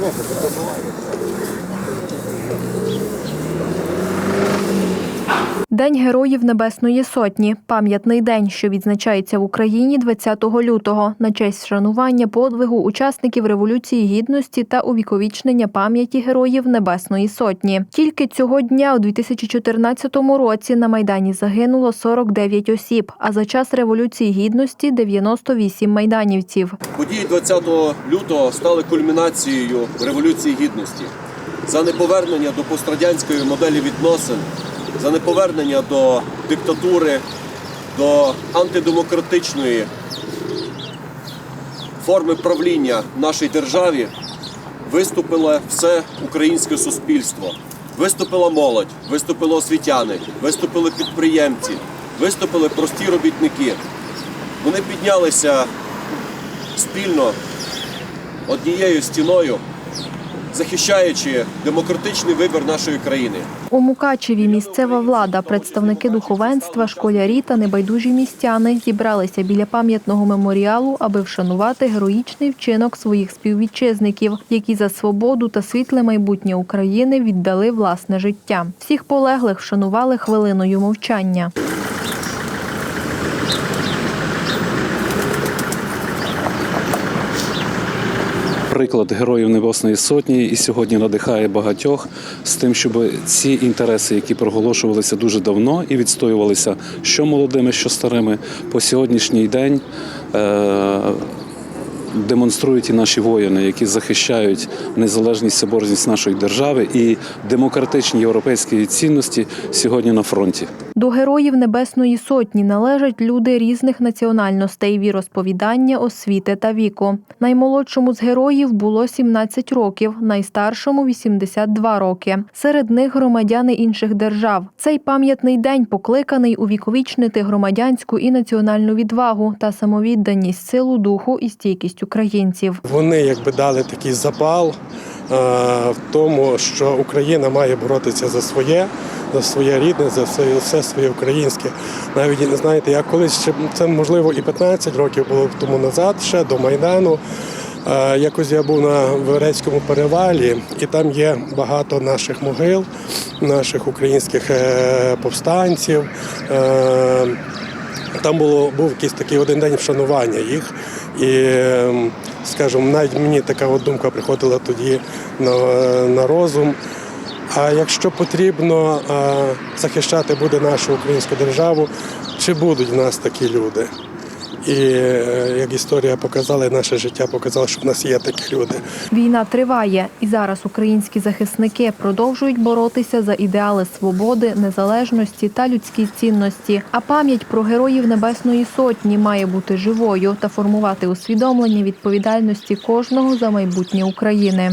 Ні, це буває. День Героїв Небесної Сотні пам'ятний день, що відзначається в Україні 20 лютого на честь вшанування подвигу учасників Революції Гідності та увіковічнення пам'яті Героїв Небесної Сотні. Тільки цього дня, у 2014 році, на Майдані загинуло 49 осіб, а за час Революції Гідності 98 майданівців. Події 20 лютого стали кульмінацією Революції Гідності за неповернення до пострадянської моделі відносин, за неповернення до диктатури, до антидемократичної форми правління в нашій державі виступило все українське суспільство. Виступила молодь, виступили освітяни, виступили підприємці, виступили прості робітники. Вони піднялися спільно однією стіною, захищаючи демократичний вибір нашої країни. У Мукачеві місцева влада, представники духовенства, школярі та небайдужі містяни зібралися біля пам'ятного меморіалу, аби вшанувати героїчний вчинок своїх співвітчизників, які за свободу та світле майбутнє України віддали власне життя. Всіх полеглих вшанували хвилиною мовчання. Приклад героїв Небесної Сотні і сьогодні надихає багатьох з тим, щоб ці інтереси, які проголошувалися дуже давно і відстоювалися що молодими, що старими, по сьогоднішній день. Е- Демонструють і наші воїни, які захищають незалежність соборність нашої держави і демократичні європейські цінності сьогодні на фронті. До героїв Небесної Сотні належать люди різних національностей, віросповідання, освіти та віку. Наймолодшому з героїв було 17 років, найстаршому 82 роки. Серед них громадяни інших держав. Цей пам'ятний день покликаний увіковічнити громадянську і національну відвагу та самовідданість, силу духу і стійкість українців. Вони якби дали такий запал е, в тому, що Україна має боротися за своє, за своє рідне, за все, все своє українське. Навіть не знаєте, я колись ще це можливо і 15 років було тому назад, ще до Майдану. Е, Якось я був на Верецькому перевалі, і там є багато наших могил, наших українських е, повстанців. Там було був якийсь такий один день вшанування їх. І, ем, скажімо, навіть мені така от думка приходила тоді на, на розум. А якщо потрібно е, захищати буде нашу українську державу, чи будуть в нас такі люди? І е, як історія показала, і наше життя показало, що в нас є такі люди. Війна триває, і зараз українські захисники продовжують боротися за ідеали свободи, незалежності та людські цінності. А пам'ять про героїв Небесної Сотні має бути живою та формувати усвідомлення відповідальності кожного за майбутнє України.